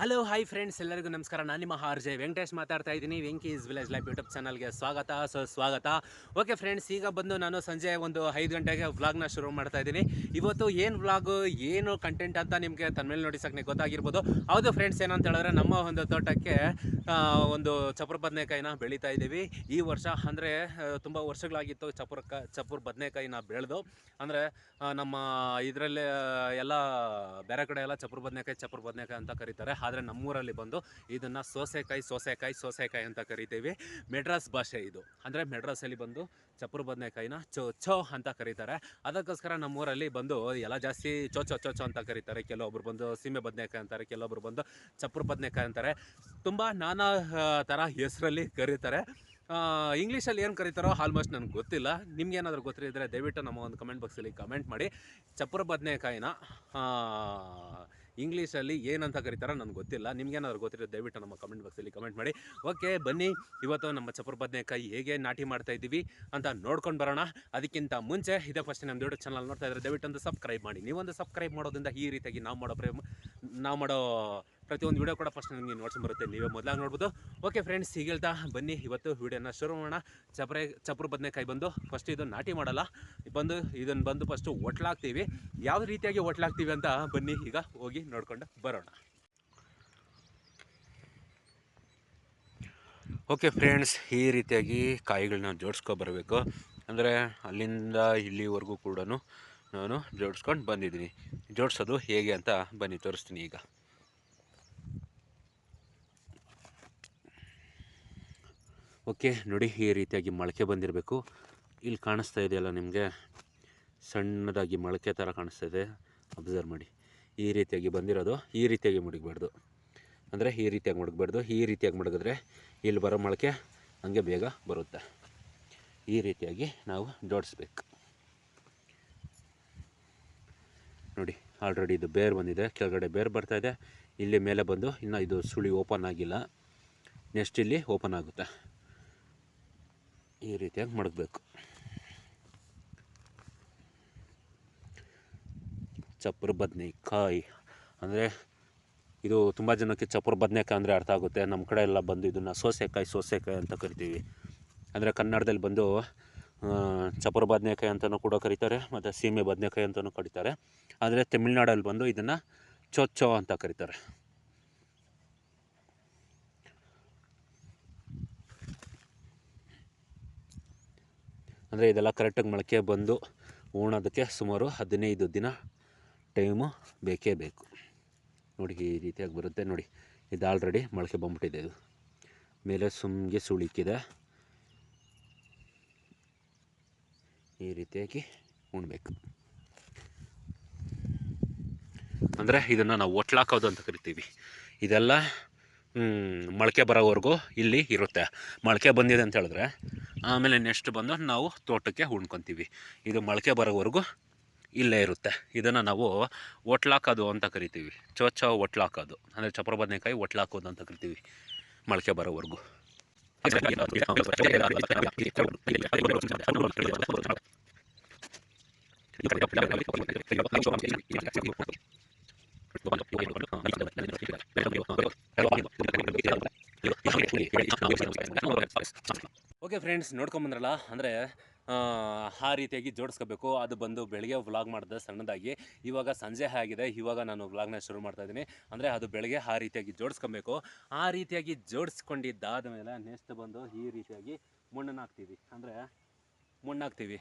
Hello hi friends ಎಲ್ಲರಿಗೂ ನಮಸ್ಕಾರ. ನಾನು ನಿಮ್ಮ ಆರ್ ಜೆ ವೆಂಕಟೇಶ್ ಮಾತಾಡ್ತಾ ಇದ್ದೀನಿ. ವೆಂಕೀಸ್ ವಿಲೇಜ್ ಲೈಫ್ ಯೂಟ್ಯೂಬ್ ಚಾನಲ್ಗೆ ಸ್ವಾಗತ. ಸೊ ಸ್ವಾಗತ. ಓಕೆ ಫ್ರೆಂಡ್ಸ್ ಈಗ ಬಂದು ನಾನು ಸಂಜೆ ಒಂದು ಐದು ಗಂಟೆಗೆ ವ್ಲಾಗ್ನ ಶುರು ಮಾಡ್ತಾ ಇದ್ದೀನಿ. ಇವತ್ತು ಏನು ವ್ಲಾಗು ಏನು ಕಂಟೆಂಟ್ ಅಂತ ನಿಮಗೆ ತನ್ಮೇಲೆ ನೋಡಿ ಸಾಕು ಗೊತ್ತಾಗಿರ್ಬೋದು. ಹೌದು ಫ್ರೆಂಡ್ಸ್ ಏನಂತ ಹೇಳಿದ್ರೆ ನಮ್ಮ ಒಂದು ತೋಟಕ್ಕೆ ಒಂದು ಚಪುರ ಬದನೆಕಾಯಿನ ಬೆಳೀತಾ ಇದ್ದೀವಿ. ಈ ವರ್ಷ ಅಂದರೆ ತುಂಬ ವರ್ಷಗಳಾಗಿತ್ತು ಚಪುರ ಕ ಚಪುರ ಬದನೆಕಾಯಿನ ಬೆಳೆದು. ಅಂದರೆ ನಮ್ಮ ಇದರಲ್ಲೇ ಎಲ್ಲ ಬೇರೆ ಕಡೆ ಎಲ್ಲ ಚಪುರ ಬದನೆಕಾಯಿ, ಚಪ್ರ ಬದನೆಕಾಯಿ ಅಂತ ಕರೀತಾರೆ. ಆದರೆ ನಮ್ಮೂರಲ್ಲಿ ಬಂದು ಇದನ್ನು ಸೋಸೆಕಾಯಿ ಸೋಸೆಕಾಯಿ ಸೋಸೆಕಾಯಿ ಅಂತ ಕರಿತೀವಿ. ಮೆಡ್ರಾಸ್ ಭಾಷೆ ಇದು. ಅಂದರೆ ಮೆಡ್ರಾಸಲ್ಲಿ ಬಂದು ಚಪ್ರ ಬದನೆಕಾಯಿನ ಚೋ ಚೋ ಅಂತ ಕರೀತಾರೆ. ಅದಕ್ಕೋಸ್ಕರ ನಮ್ಮೂರಲ್ಲಿ ಬಂದು ಎಲ್ಲ ಜಾಸ್ತಿ ಚೋ ಚೋ ಚೋ ಚೋ ಅಂತ ಕರೀತಾರೆ. ಕೆಲವೊಬ್ರು ಬಂದು ಸೀಮೆ ಬದನೆಕಾಯಿ ಅಂತಾರೆ, ಕೆಲವೊಬ್ರು ಬಂದು ಚಪ್ರ ಬದನೆಕಾಯಿ ಅಂತಾರೆ. ತುಂಬ ನಾನಾ ಥರ ಹೆಸರಲ್ಲಿ ಕರೀತಾರೆ. ಇಂಗ್ಲೀಷಲ್ಲಿ ಏನು ಕರೀತಾರೋ ಆಲ್ಮೋಸ್ಟ್ ನನಗೆ ಗೊತ್ತಿಲ್ಲ. ನಿಮ್ಗೆ ಏನಾದರೂ ಗೊತ್ತಿದ್ರೆ ದಯವಿಟ್ಟು ನಮ್ಮ ಒಂದು ಕಮೆಂಟ್ ಬಾಕ್ಸಲ್ಲಿ ಕಮೆಂಟ್ ಮಾಡಿ. ಚಪ್ರ ಬದನೆಕಾಯಿನ ಇಂಗ್ಲೀಷಲ್ಲಿ ಏನಂತ ಕರೀತಾರೆ ನನಗೆ ಗೊತ್ತಿಲ್ಲ. ನಿಮ್ಗೇನಾದ್ರು ಗೊತ್ತಿರೋ ದಯವಿಟ್ಟು ನಮ್ಮ ಕಮೆಂಟ್ ಬಾಕ್ಸಲ್ಲಿ ಕಮೆಂಟ್ ಮಾಡಿ. ಓಕೆ ಬನ್ನಿ. ಇವತ್ತು ನಮ್ಮ ಚಪ್ರ ಬದನೆಕಾಯಿ ಹೇಗೆ ನಾಟಿ ಮಾಡ್ತಾ ಇದ್ದೀವಿ ಅಂತ ನೋಡ್ಕೊಂಡು ಬರೋಣ. ಅದಕ್ಕಿಂತ ಮುಂಚೆ ಇದೇ ಫಸ್ಟ್ ನಮ್ಮ ದೊಡ್ಡ ಚಾನಲ್ ನೋಡ್ತಾ ಇದ್ರೆ ದಯವಿಟ್ಟು ಒಂದು ಸಬ್ಸ್ಕ್ರೈಬ್ ಮಾಡಿ. ನೀವೊಂದು ಸಬ್ಸ್ಕ್ರೈಬ್ ಮಾಡೋದ್ರಿಂದ ಈ ರೀತಿಯಾಗಿ ನಾವು ಮಾಡೋ ಪ್ರೇಮ ನಾವು ಮಾಡೋ ಪ್ರತಿಯೊಂದು ವೀಡಿಯೋ ಕೂಡ ಫಸ್ಟ್ ನಿಮಗೆ ನೋಟ್ಸ್ ಬರುತ್ತೆ, ನೀವೇ ಮೊದಲಾಗಿ ನೋಡ್ಬೋದು. ಓಕೆ ಫ್ರೆಂಡ್ಸ್ ಈಗ ಹೇಳ್ತಾ ಬನ್ನಿ, ಇವತ್ತು ವಿಡಿಯೋನ ಶುರು ಮಾಡೋಣ. ಚಪ್ರೆ, ಚಪ್ರ ಬದನೆಕಾಯಿ ಬಂದು ಫಸ್ಟ್ ಇದನ್ನು ನಾಟಿ ಮಾಡಲ್ಲ. ಬಂದು ಇದನ್ನು ಬಂದು ಫಸ್ಟು ಒಟ್ಲಾಗ್ತೀವಿ ಯಾವ ರೀತಿಯಾಗಿ ಒಟ್ಲಾಗ್ತೀವಿ ಅಂತ ಬನ್ನಿ, ಈಗ ಹೋಗಿ ನೋಡ್ಕೊಂಡು ಬರೋಣ. ಓಕೆ ಫ್ರೆಂಡ್ಸ್ ಈ ರೀತಿಯಾಗಿ ಕಾಯಿಗಳನ್ನ ಜೋಡಿಸ್ಕೊ ಬರಬೇಕು. ಅಂದರೆ ಅಲ್ಲಿಂದ ಇಲ್ಲಿವರೆಗೂ ಕೂಡ ನಾನು ಜೋಡಿಸ್ಕೊಂಡು ಬಂದಿದ್ದೀನಿ. ಜೋಡಿಸೋದು ಹೇಗೆ ಅಂತ ಬನ್ನಿ, ತೋರಿಸ್ತೀನಿ ಈಗ. ಓಕೆ, ನೋಡಿ ಈ ರೀತಿಯಾಗಿ ಮೊಳಕೆ ಬಂದಿರಬೇಕು. ಇಲ್ಲಿ ಕಾಣಿಸ್ತಾ ಇದೆಯಲ್ಲ ನಿಮಗೆ? ಸಣ್ಣದಾಗಿ ಮೊಳಕೆ ಥರ ಕಾಣಿಸ್ತಾ ಇದೆ. ಅಬ್ಸರ್ವ್ ಮಾಡಿ. ಈ ರೀತಿಯಾಗಿ ಬಂದಿರೋದು, ಈ ರೀತಿಯಾಗಿ ಮುಡಿಗಬಾರ್ದು. ಅಂದರೆ ಈ ರೀತಿಯಾಗಿ ಮಡಗಬಾರ್ದು, ಈ ರೀತಿಯಾಗಿ ಮುಡುಗಿದ್ರೆ ಇಲ್ಲಿ ಬರೋ ಮೊಳಕೆ ಹಂಗೆ ಬೇಗ ಬರುತ್ತೆ. ಈ ರೀತಿಯಾಗಿ ನಾವು ಜೋಡಿಸ್ಬೇಕು. ನೋಡಿ ಆಲ್ರೆಡಿ ಇದು ಬೇರ್ ಬಂದಿದೆ, ಕೆಳಗಡೆ ಬೇರ್ ಬರ್ತಾ ಇದೆ. ಇಲ್ಲಿ ಮೇಲೆ ಬಂದು ಇನ್ನು ಇದು ಸುಳಿ ಓಪನ್ ಆಗಿಲ್ಲ. ನೆಕ್ಸ್ಟ್ ಇಲ್ಲಿ ಓಪನ್ ಆಗುತ್ತೆ. ಈ ರೀತಿಯಾಗಿ ಮಡಗಬೇಕು. ಚಪ್ರ ಬದನೆಕಾಯಿ. ಅಂದರೆ ಇದು ತುಂಬ ಜನಕ್ಕೆ ಚಪ್ಪರ ಬದನೆಕಾಯಿ ಅಂದರೆ ಅರ್ಥ ಆಗುತ್ತೆ. ನಮ್ಮ ಕಡೆ ಎಲ್ಲ ಬಂದು ಇದನ್ನು ಸೋಸೆಕಾಯಿ ಸೋಸೆಕಾಯಿ ಅಂತ ಕರಿತೀವಿ. ಅಂದರೆ ಕನ್ನಡದಲ್ಲಿ ಬಂದು ಚಪ್ಪರ ಬದನೆಕಾಯಿ ಅಂತಲೂ ಕೂಡ ಕರೀತಾರೆ, ಮತ್ತು ಸೀಮೆ ಬದನೆಕಾಯಿ ಅಂತಲೂ ಕರೀತಾರೆ. ಆದರೆ ತಮಿಳ್ನಾಡಲ್ಲಿ ಬಂದು ಇದನ್ನು ಚೊಚ್ಚೋ ಅಂತ ಕರೀತಾರೆ. ಅಂದರೆ ಇದೆಲ್ಲ ಕರೆಕ್ಟಾಗಿ ಮೊಳಕೆ ಬಂದು ಉಣೋದಕ್ಕೆ ಸುಮಾರು ಹದಿನೈದು ದಿನ ಟೈಮು ಬೇಕೇ ಬೇಕು. ನೋಡಿ ಈ ರೀತಿಯಾಗಿ ಬರುತ್ತೆ. ನೋಡಿ, ಇದು ಆಲ್ರೆಡಿ ಮೊಳಕೆ ಬಂದ್ಬಿಟ್ಟಿದೆ ಇದು. ಮೇಲೆ ಸುಮ್ಗೆ ಸುಳಿಕ್ಕಿದೆ ಈ ರೀತಿಯಾಗಿ ಉಣ್ಬೇಕು. ಅಂದರೆ ಇದನ್ನು ನಾವು ಒಟ್ಲಾಕೋದು ಅಂತ ಕರಿತೀವಿ. ಇದೆಲ್ಲ ಮೊಳಕೆ ಬರೋವರೆಗೂ ಇಲ್ಲಿ ಇರುತ್ತೆ. ಮೊಳಕೆ ಬಂದಿದೆ ಅಂತ ಹೇಳಿದ್ರೆ, ಆಮೇಲೆ ನೆಕ್ಸ್ಟ್ ಬಂದು ನಾವು ತೋಟಕ್ಕೆ ಉಣ್ಕೊತೀವಿ. ಇದು ಮೊಳಕೆ ಬರೋವರೆಗೂ ಇಲ್ಲೇ ಇರುತ್ತೆ. ಇದನ್ನು ನಾವು ಒಟ್ಲಾಕೋದು ಅಂತ ಕರಿತೀವಿ. ಚೋಚ ಒಟ್ಲಾಕೋದು. ಅಂದರೆ ಚಪ್ರ ಬದನೆಕಾಯಿ ಒಟ್ಲಾಕೋದು ಅಂತ ಕರಿತೀವಿ ಮೊಳಕೆ ಬರೋವರೆಗೂ. ಓಕೆ ಫ್ರೆಂಡ್ಸ್ ನೋಡ್ಕೊಂಬಂದ್ರಲ್ಲ ಅಂದರೆ, ಆ ರೀತಿಯಾಗಿ ಜೋಡಿಸ್ಕೋಬೇಕು. ಅದು ಬಂದು ಬೆಳಗ್ಗೆ ವ್ಲಾಗ್ ಮಾಡಿದೆ ಸಣ್ಣದಾಗಿ. ಇವಾಗ ಸಂಜೆ ಆಗಿದೆ. ಇವಾಗ ನಾನು ವ್ಲಾಗ್ನ ಶುರು ಮಾಡ್ತಾ ಇದ್ದೀನಿ. ಅಂದರೆ, ಅದು ಬೆಳಗ್ಗೆ ಆ ರೀತಿಯಾಗಿ ಜೋಡಿಸ್ಕೊಬೇಕು. ಆ ರೀತಿಯಾಗಿ ಜೋಡಿಸ್ಕೊಂಡಿದ್ದಾದ ಮೇಲೆ ನೆಕ್ಸ್ಟ್ ಬಂದು ಈ ರೀತಿಯಾಗಿ ಮಣ್ಣನ್ನು ಹಾಕ್ತೀವಿ. ಅಂದರೆ, ಮಣ್ಣು ಹಾಕ್ತೀವಿ.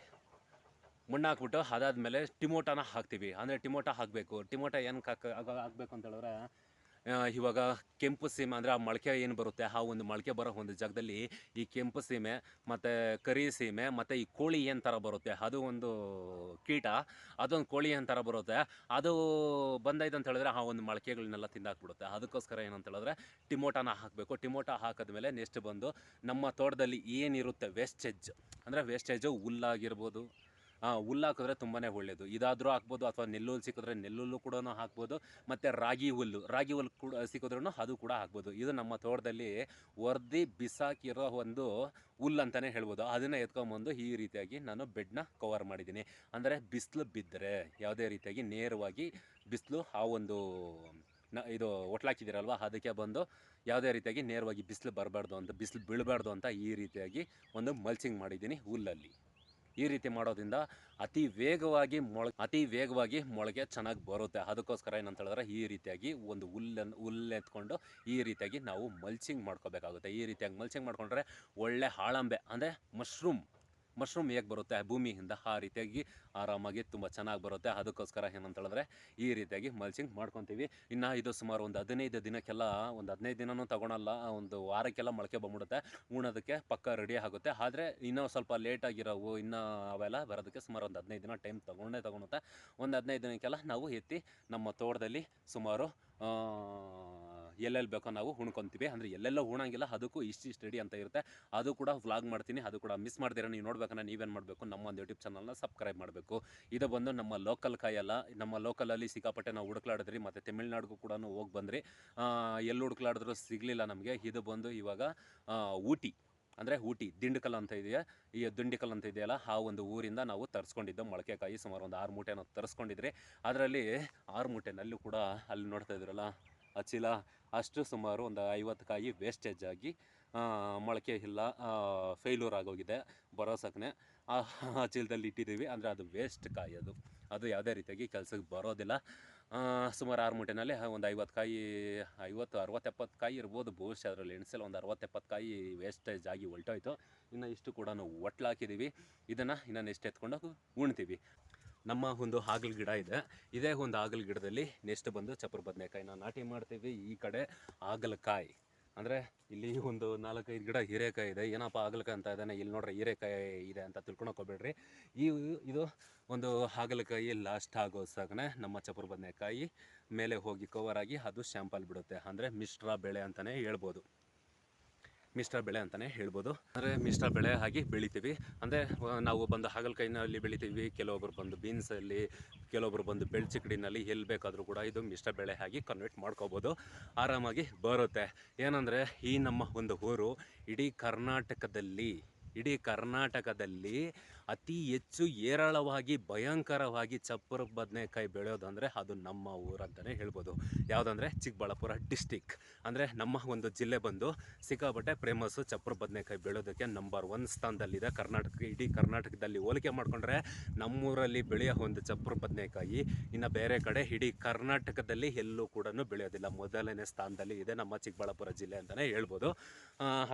ಮಣ್ಣು ಹಾಕ್ಬಿಟ್ಟು ಅದಾದಮೇಲೆ ಟಿಮೋಟನ ಹಾಕ್ತೀವಿ. ಅಂದರೆ, ಟಿಮೋಟ ಹಾಕಬೇಕು. ಟಿಮೋಟ ಏನಕ್ಕೆ ಹಾಕ ಹಾಕಬೇಕು ಅಂತ ಹೇಳಿದ್ರೆ ಇವಾಗ ಕೆಂಪು ಸೀಮೆ ಅಂದರೆ ಆ ಮೊಳಕೆ ಏನು ಬರುತ್ತೆ? ಆ ಒಂದು ಮೊಳಕೆ ಬರೋ ಒಂದು ಜಾಗದಲ್ಲಿ ಈ ಕೆಂಪು ಸೀಮೆ, ಮತ್ತು ಕರಿ ಸೀಮೆ, ಮತ್ತು ಈ ಕೋಳಿ ಏನು ಥರ ಬರುತ್ತೆ? ಅದು ಒಂದು ಕೀಟ. ಅದೊಂದು ಕೋಳಿ ಏನು ಥರ ಬರುತ್ತೆ? ಅದು ಬಂದೈತೆ ಅಂತ ಹೇಳಿದ್ರೆ ಆ ಒಂದು ಮೊಳಕೆಗಳನ್ನೆಲ್ಲ ತಿಂದಾಕ್ಬಿಡುತ್ತೆ. ಅದಕ್ಕೋಸ್ಕರ ಏನಂತ ಹೇಳಿದ್ರೆ ಟಿಮೋಟಾನ ಹಾಕಬೇಕು. ಟಿಮೋಟ ಹಾಕಿದ್ಮೇಲೆ ನೆಕ್ಸ್ಟ್ ಬಂದು ನಮ್ಮ ತೋಟದಲ್ಲಿ ಏನಿರುತ್ತೆ? ವೇಸ್ಟೇಜ್ ಅಂದರೆ ವೇಸ್ಟೇಜು ಹುಲ್ಲಾಗಿರ್ಬೋದು ಹುಲ್ಲು ಹಾಕಿದ್ರೆ ತುಂಬಾ ಒಳ್ಳೆಯದು ಇದಾದರೂ ಹಾಕ್ಬೋದು, ಅಥವಾ ನೆಲ್ಲುಲ್ಲು ಸಿಕ್ಕಿದ್ರೆ ನೆಲ್ಲುಲ್ಲು ಕೂಡ ಹಾಕ್ಬೋದು, ಮತ್ತು ರಾಗಿ ಹುಲ್ಲು. ರಾಗಿ ಹುಲ್ಲು ಕೂಡ ಸಿಕ್ಕಿದ್ರೂ ಅದು ಕೂಡ ಹಾಕ್ಬೋದು. ಇದು ನಮ್ಮ ತೋಟದಲ್ಲಿ ಒರ್ದಿ ಬಿಸಾಕಿರೋ ಒಂದು ಹುಲ್ಲು ಅಂತಲೇ ಹೇಳ್ಬೋದು. ಅದನ್ನು ಎತ್ಕೊಂಬಂದು ಈ ರೀತಿಯಾಗಿ ನಾನು ಬೆಡ್ನ ಕವರ್ ಮಾಡಿದ್ದೀನಿ. ಅಂದರೆ ಬಿಸಿಲು ಬಿದ್ದರೆ ಯಾವುದೇ ರೀತಿಯಾಗಿ ನೇರವಾಗಿ ಬಿಸಿಲು ಆ ಒಂದು ನ, ಇದು ಒಟ್ಲಾಕಿದ್ದೀರಲ್ವ ಅದಕ್ಕೆ ಬಂದು ಯಾವುದೇ ರೀತಿಯಾಗಿ ನೇರವಾಗಿ ಬಿಸಿಲು ಬರಬಾರ್ದು ಅಂತ, ಬಿಸಿಲು ಬೀಳಬಾರ್ದು ಅಂತ ಈ ರೀತಿಯಾಗಿ ಒಂದು ಮಲ್ಚಿಂಗ್ ಮಾಡಿದ್ದೀನಿ ಹುಲ್ಲಲ್ಲಿ. ಈ ರೀತಿ ಮಾಡೋದ್ರಿಂದ ಅತಿ ವೇಗವಾಗಿ ಮೊಳ, ಅತಿ ವೇಗವಾಗಿ ಮೊಳಕೆ ಚೆನ್ನಾಗಿ ಬರುತ್ತೆ. ಅದಕ್ಕೋಸ್ಕರ ಏನಂತ ಹೇಳಿದ್ರೆ ಈ ರೀತಿಯಾಗಿ ಒಂದು ಹುಲ್ಲನ್ನು ಹುಲ್ಲೆತ್ಕೊಂಡು ಈ ರೀತಿಯಾಗಿ ನಾವು ಮಲ್ಚಿಂಗ್ ಮಾಡ್ಕೋಬೇಕಾಗುತ್ತೆ. ಈ ರೀತಿಯಾಗಿ ಮಲ್ಚಿಂಗ್ ಮಾಡ್ಕೊಂಡ್ರೆ ಒಳ್ಳೆ ಹಾಳಂಬೆ, ಅಂದರೆ ಮಶ್ರೂಮ್ ಮಶ್ರೂಮ್ ಹೇಗೆ ಬರುತ್ತೆ? ಭೂಮಿಯಿಂದ ಆ ರೀತಿಯಾಗಿ ಆರಾಮಾಗಿ ತುಂಬ ಚೆನ್ನಾಗಿ ಬರುತ್ತೆ. ಅದಕ್ಕೋಸ್ಕರ ಏನಂತ ಹೇಳಿದ್ರೆ ಈ ರೀತಿಯಾಗಿ ಮಲ್ಚಿಂಗ್ ಮಾಡ್ಕೊತೀವಿ. ಇನ್ನು ಇದು ಸುಮಾರು ಒಂದು ಹದಿನೈದು ದಿನಕ್ಕೆಲ್ಲ, ಒಂದು ಹದಿನೈದು ದಿನವೂ ತಗೊಳಲ್ಲ. ಒಂದು ವಾರಕ್ಕೆಲ್ಲ ಮೊಳಕೆ ಬಂದ್ಬಿಡುತ್ತೆ. ಉಣೋದಕ್ಕೆ ಪಕ್ಕ ರೆಡಿ ಆಗುತ್ತೆ. ಆದರೆ ಇನ್ನೂ ಸ್ವಲ್ಪ ಲೇಟಾಗಿರೋವು ಇನ್ನೂ ಅವೆಲ್ಲ ಬರೋದಕ್ಕೆ ಸುಮಾರು ಒಂದು ಹದಿನೈದು ದಿನ ಟೈಮ್ ತೊಗೊಂಡೇ ತೊಗೊಳುತ್ತೆ. ಒಂದು ಹದಿನೈದು ದಿನಕ್ಕೆಲ್ಲ ನಾವು ಎತ್ತಿ ನಮ್ಮ ತೋಟದಲ್ಲಿ ಸುಮಾರು ಎಲ್ಲೆಲ್ಲಿ ಬೇಕೋ ನಾವು ಹುಣ್ಕೊತೀವಿ ಅಂದರೆ ಎಲ್ಲೆಲ್ಲ ಉಣಂಗಿಲ್ಲ, ಅದಕ್ಕೂ ಇಷ್ಟು ರೆಡಿ ಅಂತ ಇರುತ್ತೆ. ಅದು ಕೂಡ ವ್ಲಾಗ್ ಮಾಡ್ತೀನಿ, ಅದು ಕೂಡ ಮಿಸ್ ಮಾಡ್ದಿರ ನೀವು ನೋಡ್ಬೇಕಂದ್ರೆ ನೀವೇನು ಮಾಡಬೇಕು? ನಮ್ಮ ಒಂದು ಯೂಟ್ಯೂಬ್ ಚಾನಲ್ನ ಸಬ್ಸ್ಕ್ರೈಬ್ ಮಾಡಬೇಕು. ಇದು ಬಂದು ನಮ್ಮ ಲೋಕಲ್ ಕಾಯಲ್ಲ ನಮ್ಮ ಲೋಕಲಲ್ಲಿ ಸಿಕ್ಕಾಪಟ್ಟೆ ನಾವು ಹುಡುಕ್ಲಾಡಿದ್ರಿ, ಮತ್ತು ತಮಿಳ್ನಾಡಿಗೂ ಕೂಡ ಹೋಗಿ ಬಂದ್ರಿ. ಎಲ್ಲಿ ಹುಡುಕ್ಲಾಡಿದ್ರು ಸಿಗಲಿಲ್ಲ ನಮಗೆ. ಇದು ಬಂದು ಇವಾಗ ಊಟಿ. ಅಂದರೆ ಊಟಿ, ದಿಂಡಕಲ್ ಅಂತ ಇದೆಯಾ? ಈ ದಿಂಡಿಕಲ್ ಅಂತ ಇದೆಯಲ್ಲ, ಆ ಒಂದು ಊರಿಂದ ನಾವು ತರಿಸ್ಕೊಂಡಿದ್ದು ಮೊಳಕೆಕಾಯಿ. ಸುಮಾರು ಒಂದು ಆರು ಮೂಟೆ ನಾವು ತರಿಸ್ಕೊಂಡಿದ್ರಿ. ಅದರಲ್ಲಿ ಆರು ಮೂಟೆನಲ್ಲೂ ಕೂಡ ಅಲ್ಲಿ ನೋಡ್ತಾ ಇದ್ರಲ್ಲ ಆ ಚೀಲ ಅಷ್ಟು ಸುಮಾರು ಒಂದು ಐವತ್ತು ಕಾಯಿ ವೇಸ್ಟೇಜ್ ಆಗಿ ಮೊಳಕೆ ಇಲ್ಲ ಫೇಲ್ಯೂರ್ ಆಗೋಗಿದೆ ಬರೋಸಕ್ಕನೆ ಆ ಆ ಚೀಲದಲ್ಲಿ ಇಟ್ಟಿದ್ದೀವಿ. ಅಂದರೆ ಅದು ವೇಸ್ಟ್ ಕಾಯಿ ಅದು. ಅದು ಯಾವುದೇ ರೀತಿಯಾಗಿ ಕೆಲಸಕ್ಕೆ ಬರೋದಿಲ್ಲ. ಸುಮಾರು ಆರು ಮೂಟೆನಲ್ಲಿ ಒಂದು ಐವತ್ತು ಕಾಯಿ, ಐವತ್ತು ಅರವತ್ತು ಎಪ್ಪತ್ತು ಕಾಯಿ ಇರ್ಬೋದು. ಬಹುಶಃ ಅದರಲ್ಲಿ ಎಣಿಸಲ್ಲ ಒಂದು ಅರವತ್ತು ಎಪ್ಪತ್ತು ಕಾಯಿ ವೇಸ್ಟೇಜ್ ಆಗಿ ಹೊಲ್ಟೋಯ್ತು ಇನ್ನು ಇಷ್ಟು ಕೂಡ ನಾವು ಒಟ್ಲಾಕಿದ್ದೀವಿ. ಇದನ್ನು ಇನ್ನು ನೆಕ್ಸ್ಟ್ ಎತ್ಕೊಂಡು ಉಣ್ತೀವಿ. ನಮ್ಮ ಒಂದು ಹಾಗಲ ಗಿಡ ಇದೆ. ಇದೇ ಒಂದು ಹಾಗಲ ಗಿಡದಲ್ಲಿ ನೆಕ್ಸ್ಟ್ ಬಂದು ಚಪ್ರ ನಾವು ನಾಟಿ ಮಾಡ್ತೀವಿ. ಈ ಕಡೆ ಹಾಗಲಕಾಯಿ. ಅಂದರೆ ಇಲ್ಲಿ ಒಂದು ನಾಲ್ಕೈದು ಗಿಡ ಹೀರೆಕಾಯಿ ಇದೆ. ಏನಪ್ಪ ಹಾಗಲಕಾಯಿ ಅಂತ ಇದ್ದಾನೆ? ಇಲ್ಲಿ ನೋಡ್ರಿ ಹೀರೆಕಾಯಿ ಇದೆ ಅಂತ ತಿಳ್ಕೊಳಕೋಬೇಡ್ರಿ ಈ ಇದು ಒಂದು ಹಾಗಲಕಾಯಿ ಲಾಸ್ಟ್ ಆಗೋ ಸಾಗನೆ ನಮ್ಮ ಚಪ್ರ ಬದನೆಕಾಯಿ ಮೇಲೆ ಹೋಗಿ ಕವರ್ ಆಗಿ ಅದು ಶ್ಯಾಂಪಲ್ ಬಿಡುತ್ತೆ. ಅಂದರೆ ಮಿಶ್ರ ಬೆಳೆ ಅಂತಲೇ ಹೇಳ್ಬೋದು. ಮಿಶ್ರ ಬೆಳೆ ಅಂತಲೇ ಹೇಳ್ಬೋದು. ಅಂದರೆ ಮಿಶ್ರ ಬೆಳೆ ಆಗಿ ಬೆಳಿತೀವಿ. ಅಂದರೆ ನಾವು ಬಂದು ಹಾಗಲಕಾಯಿನಲ್ಲಿ ಬೆಳಿತೀವಿ. ಕೆಲವೊಬ್ರು ಬಂದು ಬೀನ್ಸಲ್ಲಿ ಕೆಲವೊಬ್ಬರು ಬಂದು ಬೆಳ್ಚಿಕಡಿನಲ್ಲಿ ಎಲ್ಲಿ ಬೇಕಾದರೂ ಕೂಡ ಇದು ಮಿಶ್ರ ಬೆಳೆ ಆಗಿ ಕನ್ವರ್ಟ್ ಮಾಡ್ಕೋಬೋದು. ಆರಾಮಾಗಿ ಬರುತ್ತೆ. ಏನಂದರೆ, ಈ ನಮ್ಮ ಒಂದು ಊರು ಇಡೀ ಕರ್ನಾಟಕದಲ್ಲಿ ಇಡೀ ಕರ್ನಾಟಕದಲ್ಲಿ ಅತಿ ಹೆಚ್ಚು ಏರಳವಾಗಿ ಭಯಂಕರವಾಗಿ ಚಪ್ಪರ ಬದನೆಕಾಯಿ ಬೆಳೆಯೋದಂದರೆ ಅದು ನಮ್ಮ ಊರಂತಲೇ ಹೇಳ್ಬೋದು. ಯಾವುದಂದ್ರೆ ಚಿಕ್ಕಬಳ್ಳಾಪುರ ಡಿಸ್ಟಿಕ್. ಅಂದರೆ ನಮ್ಮ ಒಂದು ಜಿಲ್ಲೆ ಬಂದು ಸಿಕ್ಕಾಪಟ್ಟೆ ಫೇಮಸ್ಸು ಚಪ್ಪರ ಬದನೆಕಾಯಿ ಬೆಳೆಯೋದಕ್ಕೆ ನಂಬರ್ ಒನ್ ಸ್ಥಾನದಲ್ಲಿದೆ. ಕರ್ನಾಟಕ, ಇಡೀ ಕರ್ನಾಟಕದಲ್ಲಿ ಹೋಲಿಕೆ ಮಾಡಿಕೊಂಡ್ರೆ ನಮ್ಮೂರಲ್ಲಿ ಬೆಳೆಯೋ ಒಂದು ಚಪ್ಪರ ಬದನೆಕಾಯಿ ಇನ್ನು ಬೇರೆ ಕಡೆ ಇಡೀ ಕರ್ನಾಟಕದಲ್ಲಿ ಎಲ್ಲೂ ಕೂಡ ಬೆಳೆಯೋದಿಲ್ಲ. ಮೊದಲನೇ ಸ್ಥಾನದಲ್ಲಿ ಇದೆ ನಮ್ಮ ಚಿಕ್ಕಬಳ್ಳಾಪುರ ಜಿಲ್ಲೆ ಅಂತಲೇ ಹೇಳ್ಬೋದು.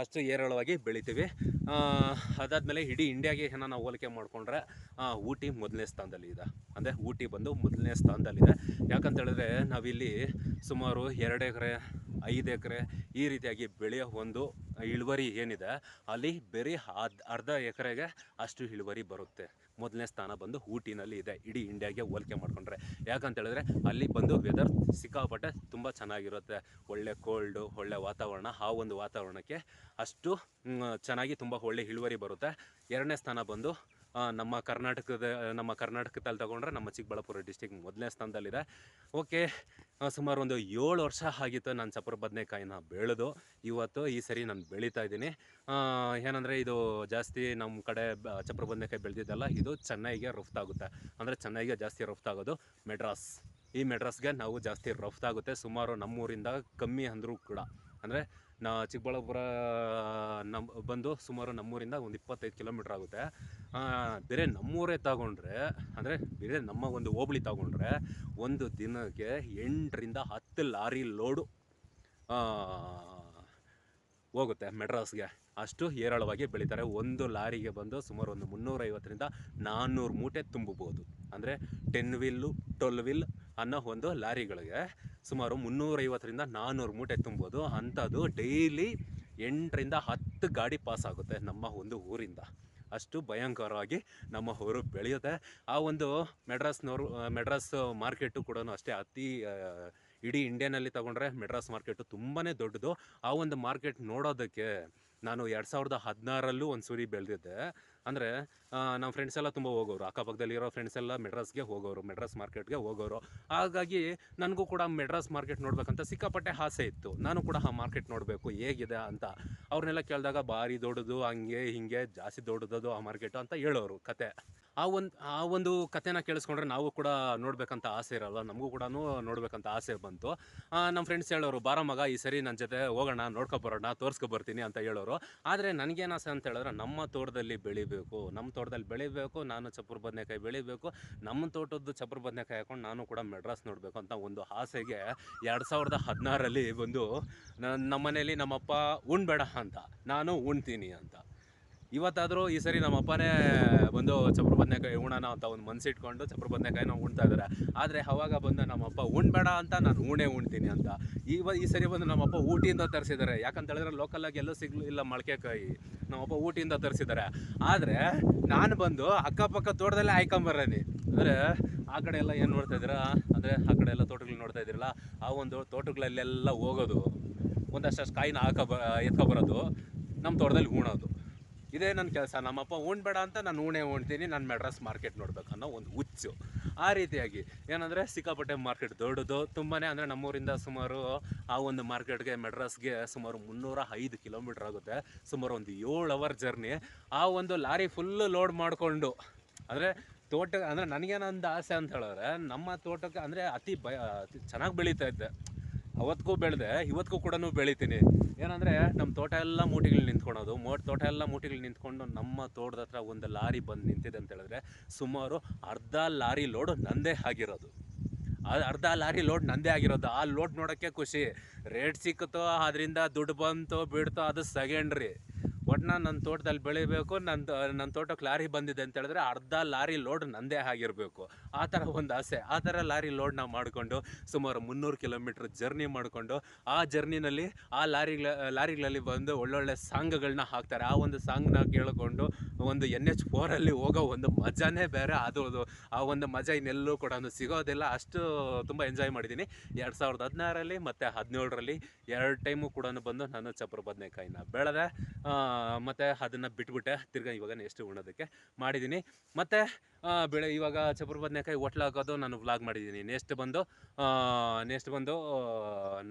ಅಷ್ಟು ಏರಳವಾಗಿ ಬೆಳಿತೀವಿ. ಅದಾದಮೇಲೆ ಇಡೀ ಇಂಡಿಯಾಗೆ ಏನೋ ನಾವು ಹೋಲಿಕೆ ಮಾಡಿಕೊಂಡ್ರೆ ಊಟಿ ಮೊದಲನೇ ಸ್ಥಾನದಲ್ಲಿ ಇದೆ. ಅಂದರೆ ಊಟಿ ಬಂದು ಮೊದಲನೇ ಸ್ಥಾನದಲ್ಲಿದೆ. ಯಾಕಂತ ಹೇಳಿದ್ರೆ ನಾವಿಲ್ಲಿ ಸುಮಾರು ಎರಡು ಎಕರೆ, ಐದು ಎಕರೆ ಈ ರೀತಿಯಾಗಿ ಬೆಳೆಯೋ ಒಂದು ಇಳುವರಿ ಏನಿದೆ, ಅಲ್ಲಿ ಬರೀ ಅರ್ಧ ಎಕರೆಗೆ ಅಷ್ಟು ಇಳುವರಿ ಬರುತ್ತೆ. ಮೊದಲನೇ ಸ್ಥಾನ ಬಂದು ಊಟಿನಲ್ಲಿ ಇದೆ. ಇಡೀ ಇಂಡಿಯಾಗೆ ಹೋಲಿಕೆ ಮಾಡಿಕೊಂಡ್ರೆ. ಯಾಕಂತ ಹೇಳಿದ್ರೆ ಅಲ್ಲಿ ಬಂದು ವೆದರ್ ಸಿಕ್ಕಾಪಟ್ಟೆ ತುಂಬ ಚೆನ್ನಾಗಿರುತ್ತೆ. ಒಳ್ಳೆ ಕೋಲ್ಡು ಒಳ್ಳೆ ವಾತಾವರಣ. ಆ ಒಂದು ವಾತಾವರಣಕ್ಕೆ ಅಷ್ಟು ಚೆನ್ನಾಗಿ ತುಂಬ ಒಳ್ಳೆ ಇಳುವರಿ ಬರುತ್ತೆ. ಎರಡನೇ ಸ್ಥಾನ ಬಂದು ನಮ್ಮ ಕರ್ನಾಟಕದ, ನಮ್ಮ ಕರ್ನಾಟಕದಲ್ಲಿ ತಗೊಂಡ್ರೆ ನಮ್ಮ ಚಿಕ್ಕಬಳ್ಳಾಪುರ ಡಿಸ್ಟಿಕ್ ಮೊದಲನೇ ಸ್ಥಾನದಲ್ಲಿದೆ. ಓಕೆ ಸುಮಾರು ಒಂದು ಏಳು ವರ್ಷ ಆಗಿತ್ತು ನಾನು ಚಪ್ಪರ ಬದನೆಕಾಯಿನ ಬೆಳೆದು. ಇವತ್ತು ಈ ಸರಿ ನಾನು ಬೆಳೀತಾ ಇದ್ದೀನಿ. ಏನಂದರೆ ಇದು ಜಾಸ್ತಿ ನಮ್ಮ ಕಡೆ ಚಪ್ಪರ ಬದನೆಕಾಯಿ ಬೆಳೆದಿದ್ದಲ್ಲ, ಇದು ಚೆನ್ನೈಗೆ ರಫ್ತಾಗುತ್ತೆ ಅಂದರೆ ಚೆನ್ನೈಗೆ ಜಾಸ್ತಿ ರಫ್ತಾಗೋದು ಮೆಡ್ರಾಸ್. ಈ ಮೆಡ್ರಾಸ್ಗೆ ನಾವು ಜಾಸ್ತಿ ರಫ್ತಾಗುತ್ತೆ ಸುಮಾರು ನಮ್ಮೂರಿಂದ ಕಮ್ಮಿ ಅಂದರೂ ಕೂಡ. ಅಂದರೆ ನಾ ಚಿಕ್ಕಬಳ್ಳಾಪುರ ನಮ್ಮ ಬಂದು ಸುಮಾರು ನಮ್ಮೂರಿಂದ ಒಂದು ಇಪ್ಪತ್ತೈದು ಕಿಲೋಮೀಟ್ರ್ ಆಗುತ್ತೆ. ಬೇರೆ ನಮ್ಮೂರೇ ತಗೊಂಡ್ರೆ, ಅಂದರೆ ಬೇರೆ ನಮ್ಮ ಒಂದು ಹೋಬಳಿ ತಗೊಂಡ್ರೆ ಒಂದು ದಿನಕ್ಕೆ ಎಂಟರಿಂದ ಹತ್ತು ಲಾರಿ ಲೋಡು ಹೋಗುತ್ತೆ ಮೆಡ್ರಾಸ್ಗೆ. ಅಷ್ಟು ಹೇರಳವಾಗಿ ಬೆಳೀತಾರೆ. ಒಂದು ಲಾರಿಗೆ ಬಂದು ಸುಮಾರು ಒಂದು ಮುನ್ನೂರೈವತ್ತರಿಂದ ನಾನ್ನೂರು ಮೂಟೆ ತುಂಬಬಹುದು ಅಂದರೆ ಟೆನ್ ವೀಲು ಟ್ವೆಲ್ ವಿಲ್ ಅನ್ನೋ ಒಂದು ಲಾರಿಗಳಿಗೆ ಸುಮಾರು ಮುನ್ನೂರೈವತ್ತರಿಂದ ನಾನ್ನೂರು ಮೂಟೆ ತುಂಬೋದು. ಅಂಥದ್ದು ಡೈಲಿ ಎಂಟರಿಂದ ಹತ್ತು ಗಾಡಿ ಪಾಸ್ ಆಗುತ್ತೆ ನಮ್ಮ ಒಂದು ಊರಿಂದ. ಅಷ್ಟು ಭಯಂಕರವಾಗಿ ನಮ್ಮ ಊರು ಬೆಳೆಯುತ್ತೆ. ಆ ಒಂದು ಮೆಡ್ರಾಸ್ನವರು ಮೆಡ್ರಾಸ್ ಮಾರ್ಕೆಟು ಕೂಡ ಅಷ್ಟೇ ಅತಿ ಇಡೀ ಇಂಡಿಯಾನಲ್ಲಿ ತಗೊಂಡ್ರೆ ಮೆಡ್ರಾಸ್ ಮಾರ್ಕೆಟು ತುಂಬಾ ದೊಡ್ಡದು. ಆ ಒಂದು ಮಾರ್ಕೆಟ್ ನೋಡೋದಕ್ಕೆ ನಾನು ಎರಡು ಸಾವಿರದ ಹದಿನಾರಲ್ಲೂ ಒಂದು ಸೂರಿ ಬೆಳೆದಿದ್ದೆ. ಅಂದರೆ ನಮ್ಮ ಫ್ರೆಂಡ್ಸ್ ಎಲ್ಲ ತುಂಬ ಹೋಗೋರು. ಅಕ್ಕಪಕ್ಕದಲ್ಲಿರೋ ಫ್ರೆಂಡ್ಸ್ ಎಲ್ಲ ಮೆಡ್ರಾಸ್ಗೆ ಹೋಗೋರು ಮೆಡ್ರಾಸ್ ಮಾರ್ಕೆಟ್ಗೆ ಹೋಗೋರು. ಹಾಗಾಗಿ ನನಗೂ ಕೂಡ ಮೆಡ್ರಾಸ್ ಮಾರ್ಕೆಟ್ ನೋಡ್ಬೇಕಂತ ಸಿಕ್ಕಾಪಟ್ಟೆ ಆಸೆ ಇತ್ತು. ನಾನು ಕೂಡ ಆ ಮಾರ್ಕೆಟ್ ನೋಡಬೇಕು, ಹೇಗಿದೆ ಅಂತ. ಅವ್ರನ್ನೆಲ್ಲ ಕೇಳಿದಾಗ ಭಾರಿ ದೊಡ್ಡದು, ಹಂಗೆ ಹಿಂಗೆ, ಜಾಸ್ತಿ ದೊಡ್ಡದು ಆ ಮಾರ್ಕೆಟು ಅಂತ ಹೇಳೋರು ಕತೆ. ಆ ಒಂದು ಆ ಒಂದು ಕಥೆನ ಕೇಳಿಸ್ಕೊಂಡ್ರೆ ನಾವು ಕೂಡ ನೋಡ್ಬೇಕಂತ ಆಸೆ ಇರಲ್ಲ. ನಮಗೂ ಕೂಡ ನೋಡ್ಬೇಕಂತ ಆಸೆ ಬಂತು. ನಮ್ಮ ಫ್ರೆಂಡ್ಸ್ ಹೇಳೋರು, ಬಾರ ಮಗ, ಈ ಸರಿ ನನ್ನ ಜೊತೆ ಹೋಗೋಣ ನೋಡ್ಕೊಬರೋಣ ತೋರಿಸ್ಕೊಬರ್ತೀನಿ ತೋರ್ಸ್ಕೊ ಬರ್ತೀನಿ ಅಂತ ಹೇಳೋರು. ಆದರೆ ನನಗೇನಾಸೆ ಅಂತ ಹೇಳಿದ್ರೆ, ನಮ್ಮ ತೋಟದಲ್ಲಿ ಬೆಳಿಬೇಕು, ನಮ್ಮ ತೋಟದಲ್ಲಿ ಬೆಳಿಬೇಕು, ನಾನು ಚಪ್ಪರ ಬದನೆಕಾಯಿ ಬೆಳಿಬೇಕು, ನಮ್ಮ ತೋಟದ್ದು ಚಪ್ಪರ ಬದನೆಕಾಯಿ ಹಾಕೊಂಡು ನಾನು ಕೂಡ ಮೆಡ್ರಾಸ್ ನೋಡಬೇಕು ಅಂತ ಒಂದು ಆಸೆಗೆ ಎರಡು ಸಾವಿರದ ಹದಿನಾರಲ್ಲಿ ಬಂದು ನನ್ನ ನಮ್ಮ ಮನೇಲಿ ನಮ್ಮಪ್ಪ, ಉಣ್ಬೇಡ ಅಂತ, ನಾನು ಉಣ್ತೀನಿ ಅಂತ. ಇವತ್ತಾದರೂ ಈ ಸರಿ ನಮ್ಮ ಅಪ್ಪನೇ ಬಂದು ಚಪ್ರ ಬದನೆಕಾಯಿ ಉಣೋಣ ಅಂತ ಒಂದು ಮನ್ಸಿಟ್ಕೊಂಡು ಚಪ್ರ ಬದನೆಕಾಯಿನ ಉಣ್ತಾ ಇದ್ದಾರೆ ಆದರೆ ಅವಾಗ ಬಂದು ನಮ್ಮಪ್ಪ ಉಣ್ಬೇಡ ಅಂತ ನಾನು ಉಣೆ ಉಣ್ತೀನಿ ಅಂತ. ಇವ ಈ ಸರಿ ಬಂದು ನಮ್ಮಪ್ಪ ಊಟಿಯಿಂದ ತರಿಸಿದ್ದಾರೆ. ಯಾಕಂತ ಹೇಳಿದ್ರೆ ಲೋಕಲಾಗಿ ಎಲ್ಲೂ ಸಿಗ್ಲು ಇಲ್ಲ ಮೊಳಕೆಕಾಯಿ. ನಮ್ಮಪ್ಪ ಊಟಿಯಿಂದ ತರಿಸಿದ್ದಾರೆ. ಆದರೆ ನಾನು ಬಂದು ಅಕ್ಕಪಕ್ಕ ತೋಟದಲ್ಲೇ ಆಯ್ಕೊಂಬರ್ರಿ ಅಂದರೆ ಆ ಕಡೆ ಎಲ್ಲ ಏನು ನೋಡ್ತಾ ಇದ್ದೀರಾ? ಅಂದರೆ ಆ ಕಡೆ ಎಲ್ಲ ತೋಟಗಳು ನೋಡ್ತಾ ಇದ್ದೀರಲ್ಲ, ಆ ಒಂದು ತೋಟಗಳಲ್ಲೆಲ್ಲ ಹೋಗೋದು. ಒಂದಷ್ಟು ಕಾಯಿನ ಹಾಕೋ ಬ ಎತ್ಕೊಬರೋದು. ನಮ್ಮ ತೋಟದಲ್ಲಿ ಉಣೋದು ಇದೇ ನನ್ನ ಕೆಲಸ. ನಮ್ಮಪ್ಪ ಉಣ್ಬೇಡ ಅಂತ ನಾನು ಉಣೆ ಉಣ್ತೀನಿ ನಾನು ಮೆಡ್ರಾಸ್ ಮಾರ್ಕೆಟ್ ನೋಡ್ಬೇಕು ಅನ್ನೋ ಒಂದು ಹುಚ್ಚು. ಆ ರೀತಿಯಾಗಿ ಏನಂದರೆ ಸಿಕ್ಕಾಪಟ್ಟೆ ಮಾರ್ಕೆಟ್ ದೊಡ್ಡದು. ತುಂಬಾ ಅಂದರೆ ನಮ್ಮೂರಿಂದ ಸುಮಾರು ಆ ಒಂದು ಮಾರ್ಕೆಟ್ಗೆ ಮೆಡ್ರಾಸ್ಗೆ ಸುಮಾರು ಮುನ್ನೂರ ಐದು ಕಿಲೋಮೀಟ್ರ್ ಆಗುತ್ತೆ. ಸುಮಾರು ಒಂದು ಏಳು ಅವರ್ ಜರ್ನಿ. ಆ ಒಂದು ಲಾರಿ ಫುಲ್ಲು ಲೋಡ್ ಮಾಡಿಕೊಂಡು, ಅಂದರೆ ತೋಟ, ಅಂದರೆ ನನಗೇನೊಂದು ಆಸೆ ಅಂತ ಹೇಳಿದ್ರೆ ನಮ್ಮ ತೋಟಕ್ಕೆ ಅಂದರೆ ಅತಿ ಬ ಅತಿ ಚೆನ್ನಾಗಿ ಬೆಳೀತಾ ಇದ್ದೆ. ಅವತ್ತಿಗೂ ಬೆಳೆದೆ ಇವತ್ತಿಗೂ ಕೂಡ ಬೆಳಿತೀನಿ. ಏನಂದರೆ ನಮ್ಮ ತೋಟ ಎಲ್ಲ ಮೂಟಿಗಳು ನಿಂತ್ಕೊಳೋದು. ಮೋಟ್ ತೋಟ ಎಲ್ಲ ಮೂಟಿಗಳು ನಿಂತ್ಕೊಂಡು ನಮ್ಮ ತೋಟದ ಹತ್ರ ಒಂದು ಲಾರಿ ಬಂದು ನಿಂತಿದೆ ಅಂತ ಹೇಳಿದ್ರೆ, ಸುಮಾರು ಅರ್ಧ ಲಾರಿ ಲೋಡ್ ನಂದೇ ಆಗಿರೋದು. ಅರ್ಧ ಲಾರಿ ಲೋಡ್ ನಂದೇ ಆಗಿರೋದು. ಆ ಲೋಡ್ ನೋಡೋಕ್ಕೆ ಖುಷಿ. ರೇಟ್ ಸಿಕ್ಕಿತೋ ಅದರಿಂದ ದುಡ್ಡು ಬಂತು, ಬಿಡ್ತೋ, ಅದು ಸೆಕೆಂಡ್ರಿ. ಒಟ್ನ ನನ್ನ ತೋಟದಲ್ಲಿ ಬೆಳಿಬೇಕು ನನ್ನ ನನ್ನ ತೋಟಕ್ಕೆ ಲಾರಿ ಬಂದಿದೆ ಅಂತ ಹೇಳಿದ್ರೆ ಅರ್ಧ ಲಾರಿ ಲೋಡ್ ನಂದೇ ಆಗಿರಬೇಕು. ಆ ಥರ ಒಂದು ಆಸೆ. ಆ ಥರ ಲಾರಿ ಲೋಡ್ನ ಮಾಡಿಕೊಂಡು ಸುಮಾರು ಮುನ್ನೂರು ಕಿಲೋಮೀಟ್ರ್ ಜರ್ನಿ ಮಾಡಿಕೊಂಡು ಆ ಜರ್ನಿನಲ್ಲಿ ಆ ಲಾರಿಗಳ ಲಾರಿಗಳಲ್ಲಿ ಬಂದು ಒಳ್ಳೊಳ್ಳೆ ಸಾಂಗ್ಗಳನ್ನ ಹಾಕ್ತಾರೆ. ಆ ಒಂದು ಸಾಂಗ್ನ ಕೇಳಿಕೊಂಡು ಒಂದು ಎನ್ ಎಚ್ ಫೋರಲ್ಲಿ ಹೋಗೋ ಒಂದು ಮಜಾನೇ ಬೇರೆ. ಅದು ಅದು, ಆ ಒಂದು ಮಜಾ ಇನ್ನೆಲ್ಲೂ ಕೂಡ ಸಿಗೋದಿಲ್ಲ. ಅಷ್ಟು ತುಂಬ ಎಂಜಾಯ್ ಮಾಡಿದ್ದೀನಿ. ಎರಡು ಸಾವಿರದ ಹದಿನಾರರಲ್ಲಿ ಮತ್ತು ಹದಿನೇಳರಲ್ಲಿ ಎರಡು ಟೈಮು ಕೂಡ ಬಂದು ನಾನು ಚಪ್ರ ಬದನೆಕಾಯಿನ ಬೆಳೆದೆ. ಮತ್ತು ಅದನ್ನು ಬಿಟ್ಬಿಟ್ಟೆ, ತಿರ್ಗಾ ಇವಾಗ ನೆಕ್ಸ್ಟ್ ಉಣ್ಣೋದಕ್ಕೆ ಮಾಡಿದ್ದೀನಿ ಮತ್ತು ಬೆಳೆ ಇವಾಗ ಚಪ್ರ ಬದನೆಕಾಯಿ ಹೋಟ್ಲು ಹಾಕೋದು ನಾನು ವ್ಲಾಗ್ ಮಾಡಿದ್ದೀನಿ ನೆಕ್ಸ್ಟ್ ಬಂದು ನೆಕ್ಸ್ಟ್ ಬಂದು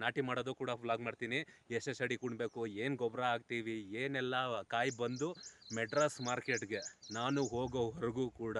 ನಾಟಿ ಮಾಡೋದು ಕೂಡ ವ್ಲಾಗ್ ಮಾಡ್ತೀನಿ. ಎಷ್ಟೆಷ್ಟು ಅಡಿ ಕುಣಬೇಕು ಏನು ಗೊಬ್ಬರ ಹಾಕ್ತೀವಿ, ಏನೆಲ್ಲ ಕಾಯಿ ಬಂದು ಮೆಡ್ರಾಸ್ ಮಾರ್ಕೆಟ್ಗೆ ನಾನು ಹೋಗೋವರೆಗೂ ಕೂಡ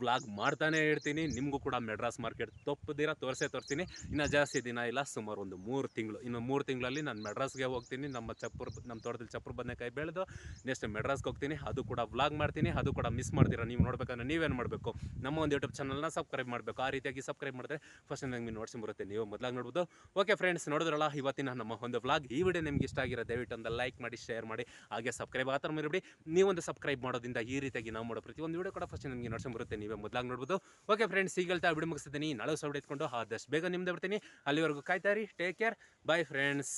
ವ್ಲಾಗ್ ಮಾಡ್ತಾನೆ ಇರ್ತೀನಿ. ನಿಮಗೂ ಕೂಡ ಮೆಡ್ರಾಸ್ ಮಾರ್ಕೆಟ್ ತಪ್ಪದಿರ ತೋರಿಸೇ ತೋರ್ತೀನಿ. ಇನ್ನು ಜಾಸ್ತಿ ದಿನ ಇಲ್ಲ, ಸುಮಾರು ಒಂದು ಮೂರು ತಿಂಗಳು. ಇನ್ನು ಮೂರು ತಿಂಗಳಲ್ಲಿ ನಾನು ಮೆಡ್ರಾಸ್ಗೆ ಹೋಗ್ತೀನಿ. ನಮ್ಮ ಚಪ್ಪರ್, ನಮ್ಮ ತೋಟದಲ್ಲಿ ಚಪ್ಪರ್ ಬದನೆಕಾಯಿ ಬೆಳೆದು ನೆಕ್ಸ್ಟ್ ಮೆಡ್ರಾಸ್ಗೆ ಹೋಗ್ತೀನಿ. ಅದು ಕೂಡ ವ್ಲಾಗ್ ಮಾಡ್ತೀನಿ. ಅದು ಕೂಡ ಮಿಸ್ ಮಾಡ್ತೀರಾ ನೀವು ನೋಡ್ಬೇಕಂದ್ರೆ ನೀವೇನು ಮಾಡಬೇಕು? ನಮ್ಮ ಒಂದು ಯೂಟ್ಯೂಬ್ ಚಾನಲ್ನ ಸಬ್ಸ್ಕ್ರೈಬ್ ಮಾಡಬೇಕು. ಆ ರೀತಿಯಾಗಿ ಸಬ್ಸ್ಕ್ರೈಬ್ ಮಾಡಿದ್ರೆ ಫಸ್ಟ್ ನಂಗೆ ನೋಡ್ಸಿ ಬರುತ್ತೆ. ನೀವು ಮೊದಲಾಗಿ ನೋಡ್ಬೋದು. ಓಕೆ ಫ್ರೆಂಡ್ಸ್ ನೋಡಿದ್ರಲ್ಲ, ಇವತ್ತಿನ ನಮ್ಮ ಒಂದು ವ್ಲಾಗ್ ಈ ವಿಡಿಯೋ ನಿಮ್ಗೆ ಇಷ್ಟ ಆಗಿರೋ ದಯವಿಟ್ಟು ಒಂದು ಲೈಕ್ ಮಾಡಿ ಶೇರ್ ಮಾಡಿ. ಹಾಗೆ ಸಬ್ಸ್ಕ್ರೈಬ್ ಆ ಥರ ಮರಿಬಿಡಿ. ನೀವೊಂದು ಸಬ್ಸ್ಕ್ರೈಬ್ ಮಾಡೋದ್ರಿಂದ ಈ ರೀತಿಯಾಗಿ ನಾವು ಮಾಡೋ ಪ್ರತಿಯೊಂದು ವಿಡಿಯೋ ಕೂಡ ಫಸ್ಟ್ ನಿಮಗೆ ನೋಡ್ಸಿ ಬರುತ್ತೆ. ನೀವೇ ಮೊದಲಾಗಿ ನೋಡ್ಬೋದು. ಓಕೆ ಫ್ರೆಂಡ್ಸ್ ಈಗ ಹೇಳ್ತಾ ವಿಡಿಯೋ ಮುಗಿಸ್ತೀನಿ ನಾಳೆ ಸೌಡ್ ಎತ್ಕೊಂಡು ಆದಷ್ಟು ಬೇಗ ನಿಮ್ದು ಬರ್ತೀನಿ ಅಲ್ಲಿವರೆಗೂ ಕಾಯ್ತಾ ಇರಿ. Take care bye friends